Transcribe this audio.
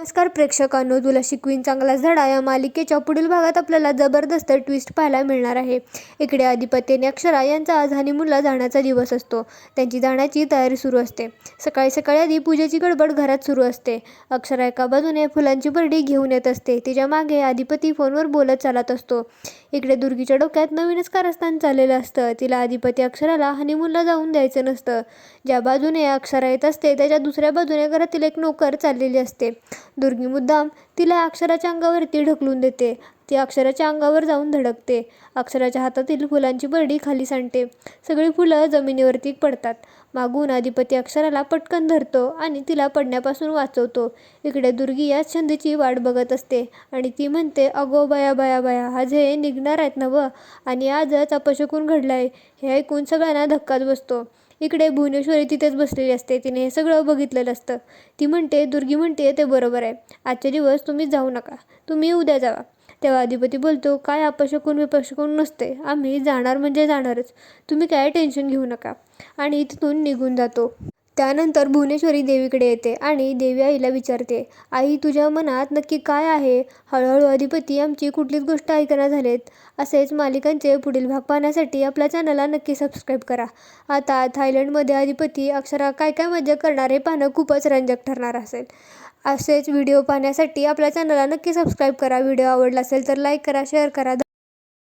नमस्कार प्रेक्षकांनो तुला शिकवीन चांगला धडा या मालिकेच्या पुढील भागात आपल्याला जबरदस्त ट्विस्ट पाहायला मिळणार आहे. इकडे अधिपती आणि अक्षरा यांचा आज हनीमूनला जाण्याचा दिवस असतो. त्यांची जाण्याची तयारी सुरू असते. सकाळी सकाळी आधी पूजेची गडबड घरात सुरू असते. अक्षरा एका बाजूने फुलांची बरडी घेऊन येत असते. तिच्यामागे अधिपती फोनवर बोलत चालत असतो. इकडे दुर्गीच्या डोक्यात नवीनच कारस्थान चाललेलं असतं. तिला अधिपती अक्षराला हनीमूनला जाऊन द्यायचं नसतं. ज्या बाजूने अक्षरा येत असते त्याच्या दुसऱ्या बाजूने घरातील एक नोकर चाललेली असते. दुर्गी मुद्दाम तिला अक्षराच्या अंगावरती ढकलून देते. ती अक्षराच्या अंगावर जाऊन धडकते. अक्षराच्या हातातील फुलांची बरडी खाली सांडते. सगळी फुलं जमिनीवरती पडतात. मागून अधिपती अक्षराला पटकन धरतो आणि तिला पडण्यापासून वाचवतो. इकडे दुर्गी याच संधीची वाट बघत असते आणि ती म्हणते अगो बया बया बया हा हे निघणार आहेत ना व आणि आजच अपशकून घडलाय. हे ऐकून सगळ्यांना धक्काच बसतो. इकडे भुवनेश्वरी तिथेच बसलेली असते. तिने हे सगळं बघितलेलं असतं. ती म्हणते दुर्गी म्हणते ते बरोबर आहे. आजचे दिवस तुम्ही जाऊ नका. तुम्ही उद्या जावा. तेव्हा अधिपती बोलतो काय अपशकून विपशकून नसते. आम्ही जाणार म्हणजे जाणारच. तुम्ही काय टेन्शन घेऊ नका. आणि तिथून निघून जातो. त्यानंतर भुवनेश्वरी देवीकडे येते आणि देवी आईला विचारते आई तुझ्या मनात नक्की काय आहे? हळूहळू अधिपती आमची कुठलीच गोष्ट ऐकणार झालेत. असेच मालिकांचे पुढील भाग पाहण्यासाठी आपल्या चॅनलला नक्की सबस्क्राईब करा. आता थायलंडमध्ये अधिपती अक्षरा काय काय मजा करणार हे पाहणं खूपच रंजक ठरणार असेल. असेच व्हिडिओ पाहण्यासाठी आपल्या चॅनलला नक्की सबस्क्राईब करा. व्हिडिओ आवडला असेल तर लाईक करा शेअर करा.